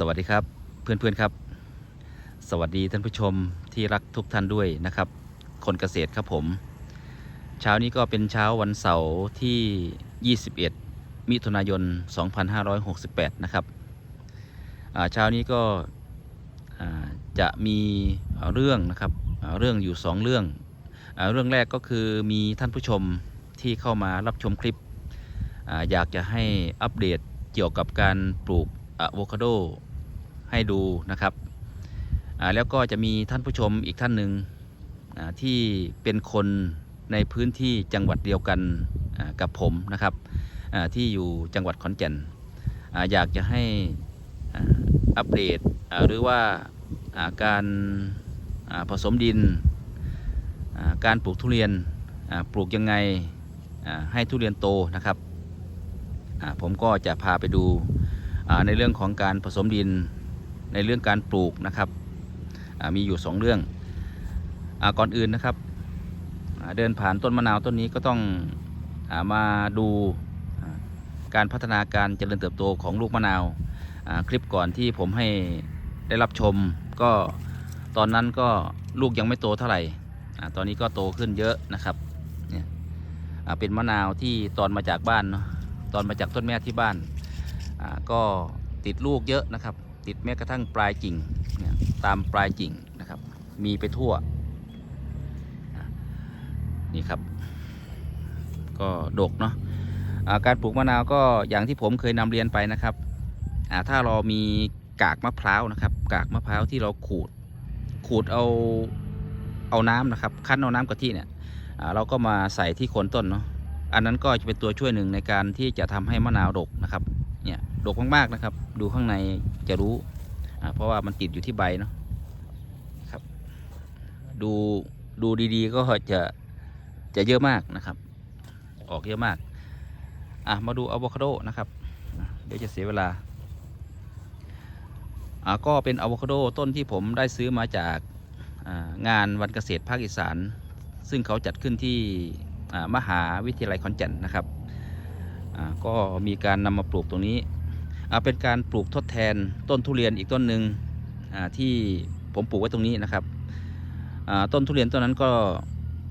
สวัสดีครับเพื่อนๆครับ สวัสดีท่านผู้ชมที่รักทุกท่านด้วยนะครับ คนเกษตรครับผม เช้านี้ก็เป็นเช้าวันเสาร์ที่ 21 มิถุนายน 2568 นะครับเช้านี้ก็จะมีเรื่องนะครับเรื่องอยู่ 2 เรื่องเรื่องแรกก็คือมีท่านผู้ชมที่เข้ามารับชมคลิปออยากจะให้อัปเดตเกี่ยวกับการปลูกอะโวคาโด ให้ดูนะครับแล้วก็จะมีท่านผู้ชมอีกท่านหนึ่งที่เป็นคนในพื้นที่จังหวัดเดียวกันกับผมนะครับที่อยู่จังหวัดขอนแก่นอยากจะให้อัปเดตหรือว่าการผสมดิน การปลูกทุเรียนปลูกยังไงให้ทุเรียนโตนะครับผมก็จะพาไปดูในเรื่องของการผสมดิน ในเรื่องการปลูกนะครับมีอยู่ 2 เรื่องอก่อนอื่นนะครับ เดินผ่านต้นมะนาวต้นนี้ก็ต้องอามาดูการพัฒนาการเจริญเติบโตของลูกมะนาวคลิปก่อนที่ผมให้ได้รับชม ก็ตอนนั้นก็ลูกยังไม่โตเท่าไหร่ตอนนี้ก็โตขึ้นเยอะนะครับเนี่ยเป็นมะนาวที่ตอนมาจากบ้านเนาะตอนมาจากต้นแม่ที่บ้านก็ติดลูกเยอะนะครับ ติดแม้กระทั่งปลายกิ่งเนี่ยตามปลายกิ่งนะครับ มีไปทั่ว นี่ครับ ก็ดกเนาะอ่าการปลูกมะนาวก็อย่างที่ผมเคยนำเรียนไปนะครับ ถ้าเรามีกากมะพร้าวนะครับ กากมะพร้าวที่เราขูด ขูดเอาเอาน้ำนะครับ คั้นเอาน้ำกะทิเนี่ยเราก็มาใส่ที่โคนต้นเนาะอันนั้นก็จะเป็นตัวช่วยหนึ่งในการที่จะทำให้มะนาวดกนะครับ ดกมากๆนะครับ ดูข้างในจะรู้ เพราะว่ามันติดอยู่ที่ใบเนาะครับ ดูดูดีๆ ก็จะจะเยอะมากนะครับ ออกเยอะมาก อะมาดูอะโวคาโดนะครับ เดี๋ยวจะเสียเวลาอ่าก็เป็นอะโวคาโดต้นที่ผมได้ซื้อมาจากงานวันเกษตรภาคอีสาน ซึ่งเขาจัดขึ้นที่มหาวิทยาลัยขอนแก่นนะครับอ่าก็มีการนำมาปลูกตรงนี้ เป็นการปลูกทดแทนต้นทุเรียนอีกต้นหนึ่งที่ผมปลูกไว้ตรงนี้นะครับต้นทุเรียนต้นนั้นก็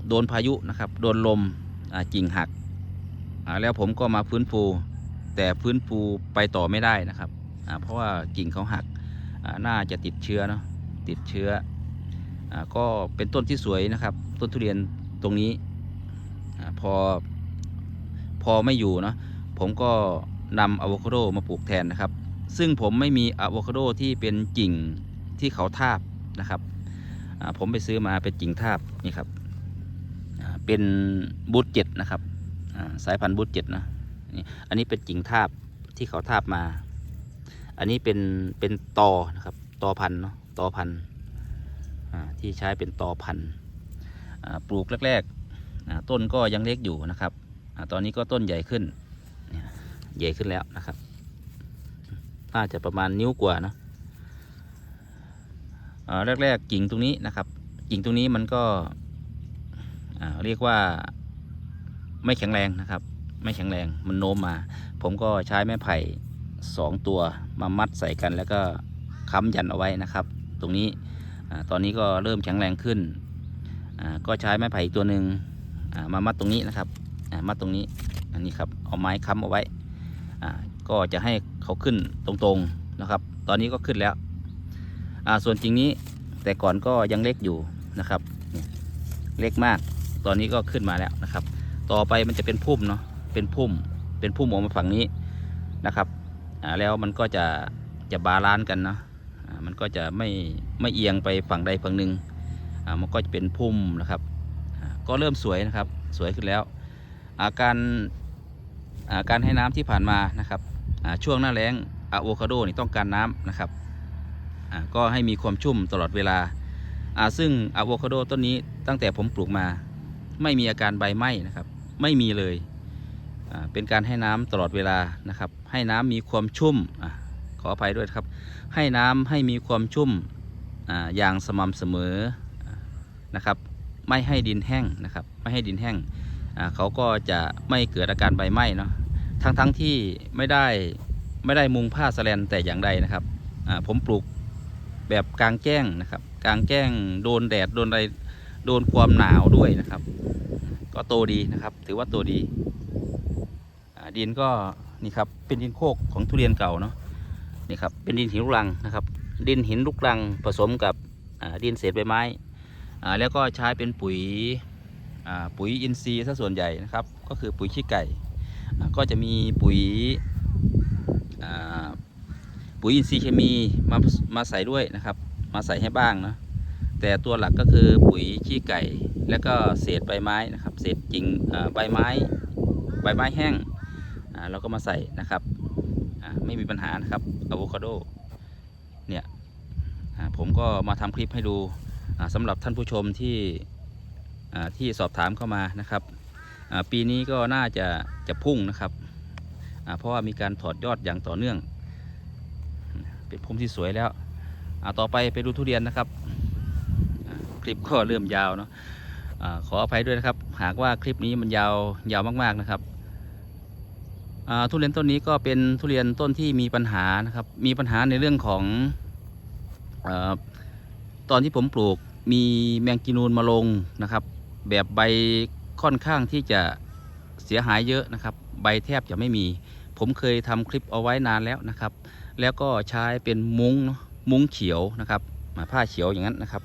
โดนพายุนะครับโดนลมกิ่งหักแล้วผมก็มาฟื้นฟู แต่ฟื้นฟูไปต่อไม่ได้นะครับเพราะว่ากิ่งเขาหักน่าจะติดเชื้อเนาะติดเชื้ออก็เป็นต้นที่สวยนะครับ ต้นทุเรียนตรงนี้อพอพอไม่อยู่เนาะผมก็ นำอะโวคาโดมาปลูกแทนนะครับ ซึ่งผมไม่มีอะโวคาโดที่เป็นกิ่งที่เขาทาบนะครับผมไปซื้อมาเป็นกิ่งทาบนี่ครับเป็นบูทเจ็ดนะครับสายพันธุ์บูทเจ็ดนะนี่อันนี้เป็นกิ่งทาบที่เขาทาบมา อันนี้เป็นเป็นตอนะครับตอพันธุ์เนาะตอพันธุ์ที่ใช้เป็นตอพันธุ์ปลูกแรกๆต้นก็ยังเล็กอยู่นะครับอตอนนี้ก็ต้นใหญ่ขึ้น ใหญ่ขึ้นแล้วนะครับ น่าจะประมาณนิ้วกว่านะแรกๆกิ่งตรงนี้นะครับ กิ่งตรงนี้มันก็เรียกว่าไม่แข็งแรงนะครับ ไม่แข็งแรงมันโน้มมา ผมก็ใช้ไม้ไผ่สองตัวมามัดใส่กัน แล้วก็ค้ำยันเอาไว้นะครับ ตรงนี้ตอนนี้ก็เริ่มแข็งแรงขึ้น ก็ใช้ไม้ไผ่อีกตัวหนึ่งมามัดตรงนี้นะครับมัดตรงนี้อันนี้ครับเอาไม้ค้ำเอาไว้ ก็จะให้เขาขึ้นตรงๆนะครับ ตอนนี้ก็ขึ้นแล้วส่วนจริงนี้แต่ก่อนก็ยังเล็กอยู่นะครับ เล็กมาก ตอนนี้ก็ขึ้นมาแล้วนะครับ ต่อไปมันจะเป็นพุ่มเนาะ เป็นพุ่ม เป็นพุ่มออกมาฝั่งนี้นะครับแล้วมันก็จะจะบาลานซ์กันเนาะมันก็จะไม่ไม่เอียงไปฝั่งใดฝั่งหนึ่งมันก็จะเป็นพุ่มนะครับ ก็เริ่มสวยนะครับ สวยขึ้นแล้ว อาการ การให้น้ำที่ผ่านมานะครับช่วงหน้าแล้งอะโวคาโดนี่ต้องการน้ำนะครับก็ให้มีความชุ่มตลอดเวลา ซึ่งอะโวคาโดต้นนี้ตั้งแต่ผมปลูกมา ไม่มีอาการใบไหม้นะครับ ไม่มีเลย เป็นการให้น้ำตลอดเวลานะครับ ให้น้ำมีความชุ่มขออภัยด้วยครับ ให้น้ำให้มีความชุ่มอย่างสม่ำเสมอนะครับ ไม่ให้ดินแห้งนะครับ ไม่ให้ดินแห้ง เขาก็จะไม่เกิดอาการใบไหม้เนาะทั้งทั้งที่ไม่ได้ไม่ได้มุงผ้าสแลนแต่อย่างใดนะครับผมปลูกแบบกลางแจ้งนะครับ กลางแจ้งโดนแดดโดนอะไรโดนความหนาวด้วยนะครับ ก็โตดีนะครับ ถือว่าโตดีดินก็นี่ครับเป็นดินโคกของทุเรียนเก่าเนาะนี่ครับเป็นดินหินลูกรังนะครับ ดินหินลูกรังผสมกับดินเศษใบไม้แล้วก็ใช้เป็นปุ๋ย ปุ๋ยอินทรีย์ซะส่วนใหญ่นะครับ ก็คือปุ๋ยขี้ไก่ ก็จะมีปุ๋ยปุ๋ยอินทรีย์เคมีมามาใส่ด้วยนะครับ มาใส่ให้บ้างเนาะแต่ตัวหลักก็คือปุ๋ยขี้ไก่ แล้วก็เศษใบไม้นะครับ เศษกิ่งใบไม้ ใบไม้แห้งเราก็มาใส่นะครับไม่มีปัญหานะครับอะโวคาโดเนี่ยผมก็มาทำคลิปให้ดูสำหรับท่านผู้ชมที่ ที่สอบถามเข้ามานะครับปีนี้ก็น่าจะจะพุ่งนะครับเพราะว่ามีการถอดยอดอย่างต่อเนื่อง เป็นพุ่มที่สวยแล้วต่อไปไปดูทุเรียนนะครับ คลิปก็เริ่มยาวเนาะอขออภัยด้วยนะครับ หากว่าคลิปนี้มันยาวยาวมากๆนะครับทุเรียนต้นนี้ก็เป็นทุเรียนต้นที่มีปัญหานะครับ มีปัญหาในเรื่องของอตอนที่ผมปลูกมีแมงกีนูนมาลงนะครับ แบบใบค่อนข้างที่จะเสียหายเยอะนะครับ ใบแทบจะไม่มี ผมเคยทำคลิปเอาไว้นานแล้วนะครับ แล้วก็ใช้เป็นมุ้งเนอะมุ้งเขียวนะครับมาผ้าเขียวอย่างนั้นนะครับ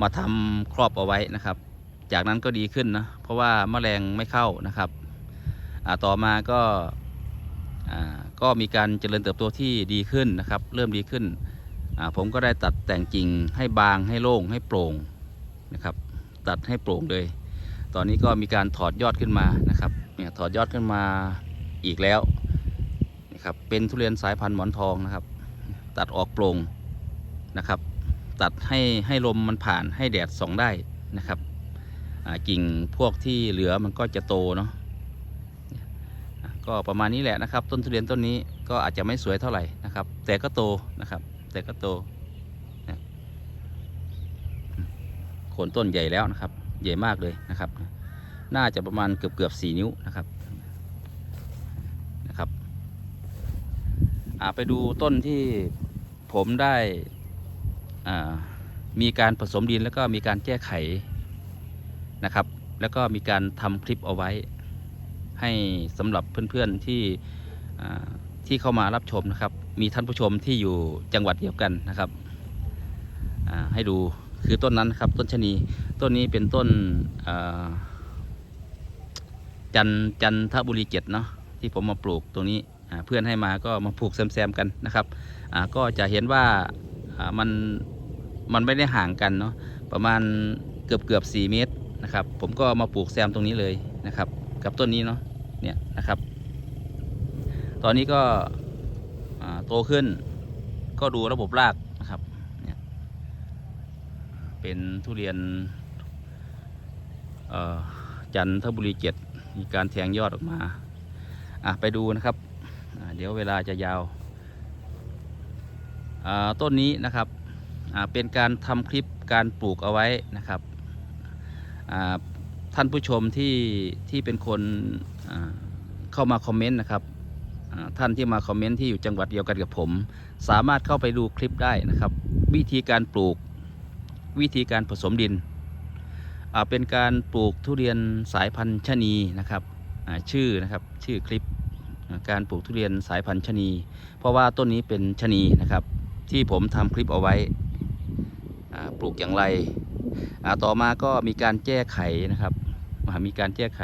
มาทำครอบเอาไว้นะครับ จากนั้นก็ดีขึ้นนะเพราะว่าแมลงไม่เข้านะครับต่อมาก็ก็มีการเจริญเติบโตที่ดีขึ้นนะครับ เริ่มดีขึ้น ผมก็ได้ตัดแต่งกิ่งให้บางให้โล่งให้โปร่งนะครับ ตัดให้โปร่งเลย ตอนนี้ก็มีการถอดยอดขึ้นมานะครับเนี่ยถอดยอดขึ้นมาอีกแล้วนะครับเป็นทุเรียนสายพันธุ์หมอนทองนะครับ ตัดออกโปร่งนะครับ ตัดให้ให้ลมมันผ่านให้แดดส่องได้นะครับกิ่งพวกที่เหลือมันก็จะโตเนาะก็ประมาณนี้แหละนะครับ ต้นทุเรียนต้นนี้ก็อาจจะไม่สวยเท่าไหร่นะครับ แต่ก็โตนะครับ แต่ก็โตนะอืม โคนต้นใหญ่แล้วนะครับ ใหญ่มากเลยนะครับ น่าจะประมาณเกือบเกือบสี่นิ้วนะครับนะครับไปดูต้นที่ผมได้มีการผสมดินแล้วก็มีการแก้ไขนะครับ แล้วก็มีการทำคลิปเอาไว้ ให้สำหรับเพื่อนๆที่ที่เข้ามารับชมนะครับ มีท่านผู้ชมที่อยู่จังหวัดเดียวกันนะครับ ให้ดู คือต้นนั้นครับ ต้นชะนีต้นนี้เป็นต้นจันจันทบุรีเจ็ดเนาะที่ผมมาปลูกตรงนี้เพื่อนให้มาก็มาปลูกแซมๆกันนะครับก็จะเห็นว่ามันมันไม่ได้ห่างกันเนาะประมาณเกือบเกือบ4เมตรนะครับผมก็มาปลูกแซมตรงนี้เลยนะครับ กับต้นนี้เนาะเนี่ยนะครับ ตอนนี้ก็โตขึ้นก็ดูระบบราก เป็นทุเรียนจันทบุรีเจ็ดมีการแทงยอดออกมาอะไปดูนะครับเดี๋ยวเวลาจะยาวาต้นนี้นะครับเป็นการทำคลิปการปลูกเอาไว้นะครับท่านผู้ชมที่ที่เป็นคนเข้ามาคอมเมนต์นะครับท่านที่มาคอมเมนต์ที่อยู่จังหวัดเดียวกันกับผม สามารถเข้าไปดูคลิปได้นะครับ วิธีการปลูก วิธีการผสมดิน เป็นการปลูกทุเรียนสายพันธุ์ชะนีนะครับชื่อนะครับชื่อคลิปการปลูกทุเรียนสายพันธุ์ชะนี เพราะว่าต้นนี้เป็นชะนีนะครับ ที่ผมทำคลิปเอาไว้ปลูกอย่างไร ต่อมาก็มีการแก้ไขนะครับมีการแก้ไข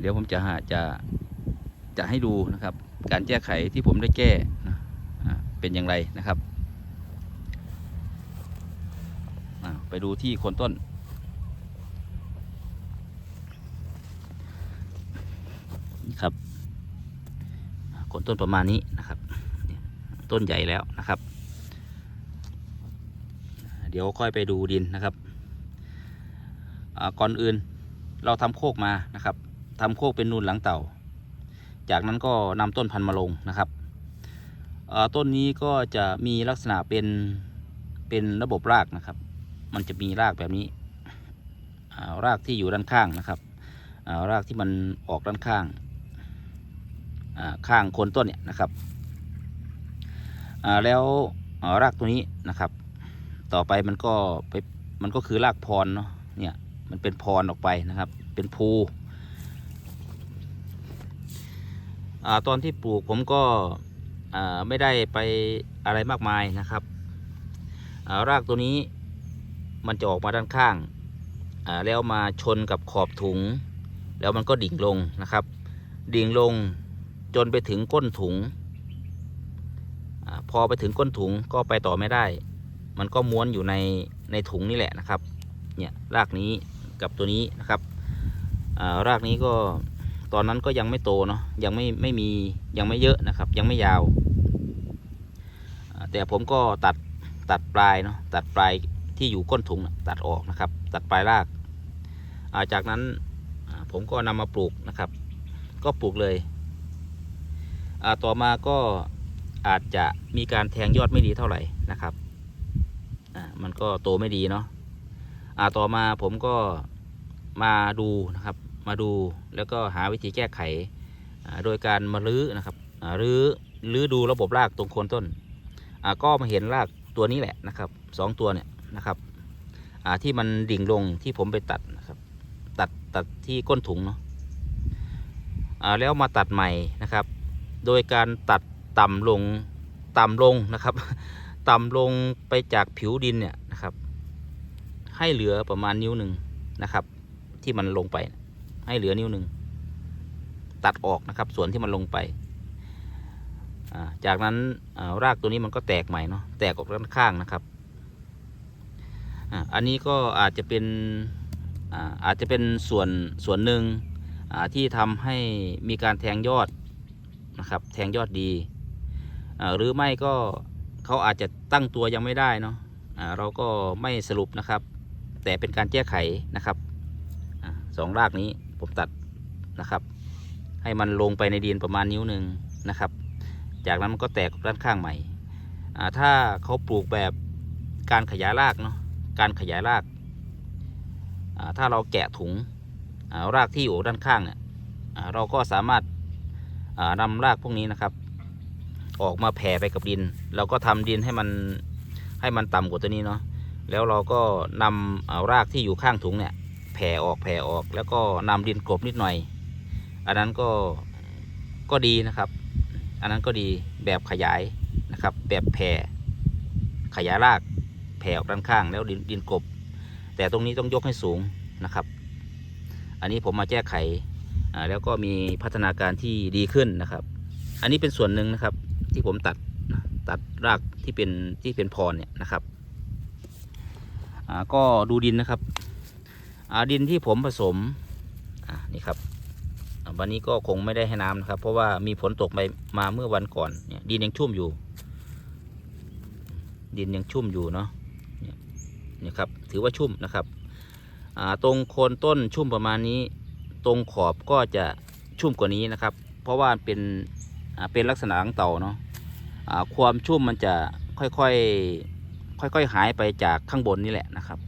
เดี๋ยวผมจะหาจะจะให้ดูนะครับ การแก้ไขที่ผมได้แก้เป็นอย่างไรนะครับอ่า ไปดูที่โคนต้นนี่ครับโคนต้นประมาณนี้นะครับ ต้นใหญ่แล้วนะครับ เดี๋ยวค่อยไปดูดินนะครับก่อนอื่นเราทำโคกมานะครับทำโคกเป็นนูนหลังเต่า จากนั้นก็นำต้นพันธุ์มาลงนะครับต้นนี้ก็จะมีลักษณะเป็นเป็นระบบรากนะครับ มันจะมีรากแบบนี้ารากที่อยู่ด้านข้างนะครับารากที่มันออกด้านข้างาข้างโคนต้นเนี่ยนะครับแล้วารากตัวนี้นะครับ ต่อไปมันก็ไปมันก็คือรากพรเนาะเนี่ยมันเป็นพรออกไปนะครับ เป็นภูอตอนที่ปลูกผมก็ไม่ได้ไปอะไรมากมายนะครับารากตัวนี้ มันจะออกมาด้านข้างแล้วมาชนกับขอบถุง แล้วมันก็ดิ่งลงนะครับ ดิ่งลงจนไปถึงก้นถุงอพอไปถึงก้นถุงก็ไปต่อไม่ได้ มันก็ม้วนอยู่ในในถุงนี่แหละนะครับเนี่ยรากนี้กับตัวนี้นะครับารากนี้ก็ตอนนั้นก็ยังไม่โตเนาะยังไม่ไม่มียังไม่เยอะนะครับ ยังไม่ยาวาแต่ผมก็ตัดตัดปลายเนาะตัดปลาย ที่อยู่ก้นถุงตัดออกนะครับ ตัดปลายรากาจากนั้นผมก็นำมาปลูกนะครับ ก็ปลูกเลย ต่อมาก็อาจจะมีการแทงยอดไม่ดีเท่าไหร่นะครับมันก็โตไม่ดีเนาะต่อมาผมก็มาดูนะครับ มาดูแล้วก็หาวิธีแก้ไข โดยการมาลื้อนะครับรื้อรื้อดูระบบรากตรงโคนต้น ก็มาเห็นรากตัวนี้แหละนะครับสองตัวเนี่ย นะครับอ่าที่มันดิ่งลงที่ผมไปตัดนะครับ ตัดตัดที่ก้นถุงเนาะอ่าแล้วมาตัดใหม่นะครับ โดยการตัดต่ำลงต่ำลงนะครับ ต่ำลงไปจากผิวดินเนี่ยนะครับ ให้เหลือประมาณนิ้วหนึ่งนะครับ ที่มันลงไป ให้เหลือนิ้วหนึ่งตัดออกนะครับ ส่วนที่มันลงไปอ่าจากนั้นอ่ารากตัวนี้มันก็แตกใหม่เนาะแตกออกด้านข้างนะครับ อันนี้ก็อาจจะเป็นอาอาจจะเป็นส่วนส่วนหนึ่งที่ทำให้มีการแทงยอดนะครับแทงยอดดีอ่าหรือไม่ก็เขาอาจจะตั้งตัวยังไม่ได้เนาะเราก็ไม่สรุปนะครับ แต่เป็นการแก้ไขนะครับอสองรากนี้ผมตัดนะครับ ให้มันลงไปในดินประมาณนิ้วหนึ่งนะครับ จากนั้นมันก็แตกด้านข้างใหม่ถ้าเขาปลูกแบบการขยายรากเนาะ การขยายรากถ้าเราแกะถุงรากที่อยู่ด้านข้างเนี่ยเราก็สามารถอ่านำรากพวกนี้นะครับ ออกมาแผ่ไปกับดิน เราก็ทำดินให้มันให้มันต่ำกว่าตัวนี้เนาะแล้วเราก็นำรากที่อยู่ข้างถุงเนี่ยแผ่ออกแผ่ออก แล้วก็นำดินกลบนิดหน่อย อันนั้นก็ก็ดีนะครับ อันนั้นก็ดีแบบขยายนะครับ แบบแผ่ขยายราก แผ่ออกด้านข้างแล้วดินดินกบ แต่ตรงนี้ต้องยกให้สูงนะครับ อันนี้ผมมาแก้ไขแล้วก็มีพัฒนาการที่ดีขึ้นนะครับ อันนี้เป็นส่วนหนึ่งนะครับที่ผมตัดตัดรากที่เป็นที่เป็นพรเนี่ยนะครับอ่าก็ดูดินนะครับดินที่ผมผสมอ่านี่ครับวันนี้ก็คงไม่ได้ให้น้ำนะครับ เพราะว่ามีฝนตกไปมาเมื่อวันก่อนเนี่ยดินยังชุ่มอยู่ ดินยังชุ่มอยู่เนาะ นี่ครับ ถือว่าชุ่มนะครับตรงโคนต้นชุ่มประมาณนี้ ตรงขอบก็จะชุ่มกว่านี้นะครับ เพราะว่าเป็นเป็นลักษณะของเต่าเนาะความชุ่มมันจะค่อยๆค่อยๆหายไปจากข้างบนนี่แหละนะครับ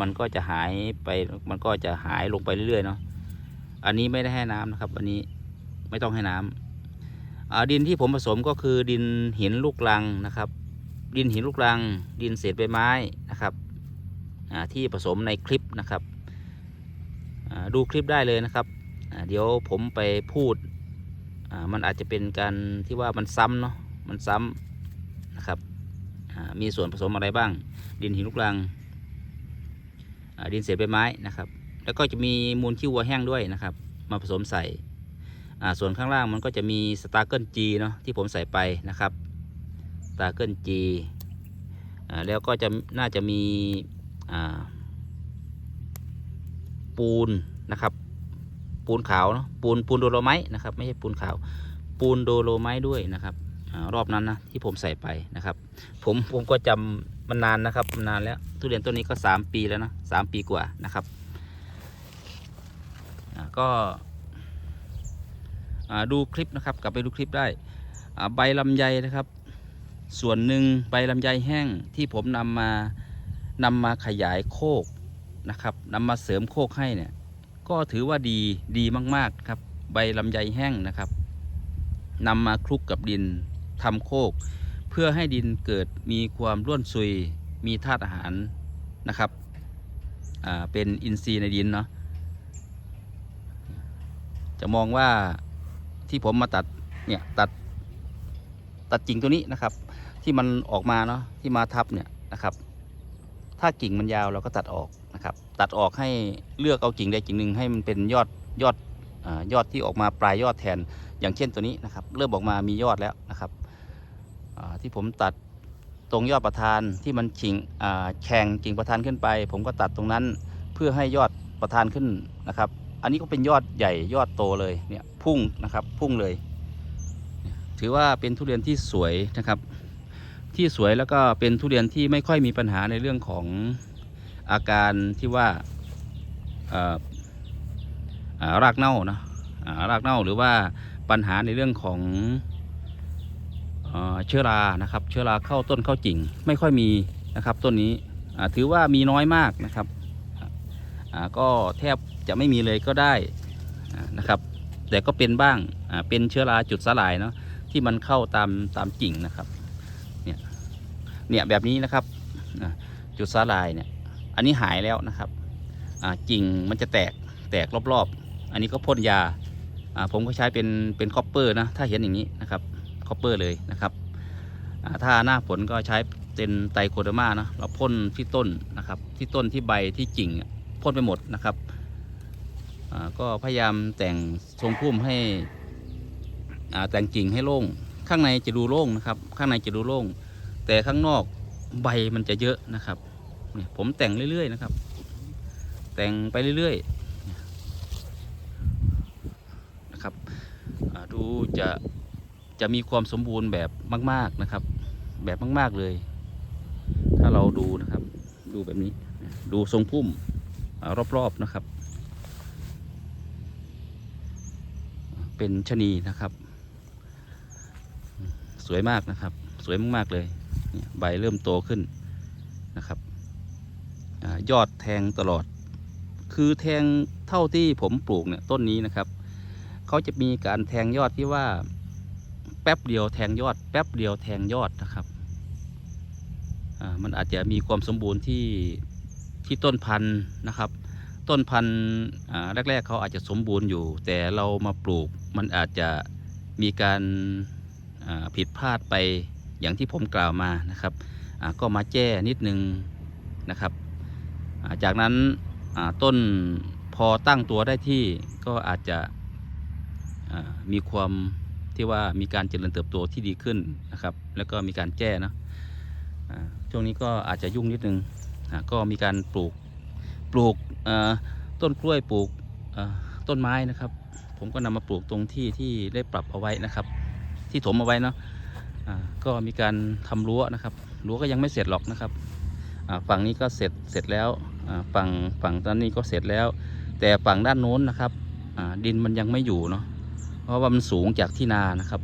มันก็จะหายไปมันก็จะหายลงไปเรื่อยๆเนาะอันนี้ไม่ได้ให้น้ำนะครับ อันนี้ไม่ต้องให้น้ำอ่าดินที่ผมผสมก็คือดินหินลูกรังนะครับ ดินหินลูกรัง ดินเศษใบไม้นะครับ ที่ผสมในคลิปนะครับดูคลิปได้เลยนะครับ เดี๋ยวผมไปพูด มันอาจจะเป็นการที่ว่ามันซ้ำเนาะมันซ้ำนะครับมีส่วนผสมอะไรบ้าง ดินหินลูกรัง ดินเศษใบไม้นะครับ แล้วก็จะมีมูลขี้วัวแห้งด้วยนะครับ มาผสมใส่ส่วนข้างล่างมันก็จะมีสตาร์เกิลจีเนาะที่ผมใส่ไปนะครับสตาร์เกิลจีแล้วก็จะน่าจะมี ปูนนะครับ ปูนขาวเนาะปูนปูนโดโลไมต์นะครับ ไม่ใช่ปูนขาว ปูนโดโลไมต์ด้วยนะครับอรอบนั้นนะที่ผมใส่ไปนะครับ ผมผมก็จำมันนานนะครับมันนานแล้วทุเรียนต้นนี้ก็สามปีแล้วนะสามปีกว่านะครับก็ดูคลิปนะครับกลับไปดูคลิปได้ใบลำไยนะครับ ส่วนหนึ่งใบลำไยแห้งที่ผมนำมา นำมาขยายโคกนะครับนำมาเสริมโคกให้เนี่ยก็ถือว่าดีดีมากๆครับ ใบลำไยแห้งนะครับนำมาคลุกกับดินทำโคก เพื่อให้ดินเกิดมีความร่วนซุย มีธาตุอาหารนะครับเป็นอินทรีย์ในดินเนาะจะมองว่าที่ผมมาตัดเนี่ยตัดตัดกิ่งตัวนี้นะครับ ที่มันออกมาเนาะที่มาทับเนี่ยนะครับ ถ้ากิ่งมันยาวเราก็ตัดออกนะครับ ตัดออกให้เลือกเอากิ่งใดกิ่งหนึ่งให้มันเป็นยอดยอดอยอดที่ออกมาปลายยอดแทน อย่างเช่นตัวนี้นะครับ เริ่มออกมามียอดแล้วนะครับที่ผมตัดตรงยอดประธานที่มันชิงแข่งกิ่งประธานขึ้นไป ผมก็ตัดตรงนั้นเพื่อให้ยอดประธานขึ้นนะครับ อันนี้ก็เป็นยอดใหญ่ยอดโตเลยเนี่ยพุ่งนะครับพุ่งเลยเนี่ยถือว่าเป็นทุเรียนที่สวยนะครับ ที่สวยแล้วก็เป็นทุเรียนที่ไม่ค่อยมีปัญหาในเรื่องของอาการที่ว่าารากเน่านะารากเน่าหรือว่าปัญหาในเรื่องของเชื้อรานะครับ เชื้อราเข้าต้นเข้ากิ่งไม่ค่อยมีนะครับ ต้นนี้ถือว่ามีน้อยมากนะครับก็แทบจะไม่มีเลยก็ได้นะครับ แต่ก็เป็นบ้างเป็นเชื้อราจุดสลายเนาะที่มันเข้าตามตามกิ่งนะครับ เนี่ยแบบนี้นะครับจุดสาลายเนี่ยอันนี้หายแล้วนะครับอ่ากิ่งมันจะแตกแตกรอบๆ อันนี้ก็พ่นยาผมก็ใช้เป็นเป็นคอปเปอร์นะถ้าเห็นอย่างนี้นะครับคอปเปอร์เลยนะครับถ้าหน้าฝนก็ใช้เป็นไตรโคเดอร์มานะเราพ่นที่ต้นนะครับ ที่ต้นที่ใบที่กิ่งพ่นไปหมดนะครับก็พยายามแต่งทรงพุ่มให้แต่งกิ่งให้โล่ง ข้างในจะดูโล่งนะครับ ข้างในจะดูโล่ง แต่ข้างนอกใบมันจะเยอะนะครับเนี่ยผมแต่งเรื่อยๆนะครับ แต่งไปเรื่อยๆนะครับดูจะจะมีความสมบูรณ์แบบมาก ๆนะครับ แบบมาก ๆเลย ถ้าเราดูนะครับ ดูแบบนี้ดูทรงพุ่มอรอบๆนะครับ เป็นชะนีนะครับ สวยมากนะครับ สวยมากๆเลย ใบเริ่มโตขึ้นนะครับอยอดแทงตลอด คือแทงเท่าที่ผมปลูกเนี่ยต้นนี้นะครับเขาจะมีการแทงยอดที่ว่า แป๊บเดียวแทงยอด แป๊บเดียวแทงยอดนะครับมันอาจจะมีความสมบูรณ์ที่ที่ต้นพันธุ์นะครับ ต้นพันธุ์แรก ๆเขาอาจจะสมบูรณ์อยู่ แต่เรามาปลูกมันอาจจะมีการผิดพลาดไป อย่างที่ผมกล่าวมานะครับก็มาแจ้นิดนึงนะครับาจากนั้นต้นพอตั้งตัวได้ที่ก็อาจจะมีความที่ว่ามีการเจริญเติบโตที่ดีขึ้นนะครับ แล้วก็มีการแจ้เนะช่วงนี้ก็อาจจะยุ่งนิดนึงอ่าก็มีการปลูกปลูกต้นกล้วยปลูกต้นไม้นะครับ ผมก็นำมาปลูกตรงที่ที่ได้ปรับเอาไว้นะครับ ที่ถมเอาไว้เนาะ ก็มีการทำรั้วนะครับ รั้วก็ยังไม่เสร็จหรอกนะครับฝั่งนี้ก็เสร็จเสร็จแล้วฝั่งฝั่งด้านนี้ก็เสร็จแล้ว แต่ฝั่งด้านโน้นนะครับดินมันยังไม่อยู่เนาะเพราะว่ามันสูงจากที่นานะครับ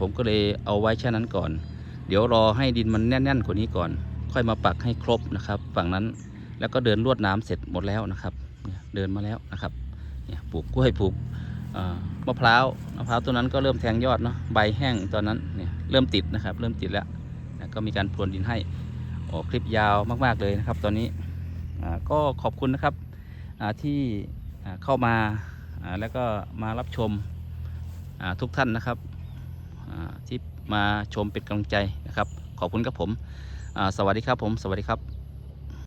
ผมก็เลยเอาไว้แค่นั้นก่อน เดี๋ยวรอให้ดินมันแน่นๆกว่านี้ก่อน ค่อยมาปักให้ครบนะครับ ฝั่งนั้นแล้วก็เดินลวดน้ำเสร็จหมดแล้วนะครับ เดินมาแล้วนะครับปลูกกล้วยปลูก มะพร้าวมะพร้าวตัวนั้นก็เริ่มแทงยอดเนาะใบแห้งตอนนั้นเนี่ยเริ่มติดนะครับ เริ่มติดแล้วนะก็มีการพรวนดินให้ออกคลิปยาวมากๆเลยนะครับ ตอนนี้ก็ขอบคุณนะครับที่เข้ามาแล้วก็มารับชมทุกท่านนะครับที่มาชมเป็นกำลังใจนะครับ ขอบคุณครับผม สวัสดีครับผม สวัสดีครับ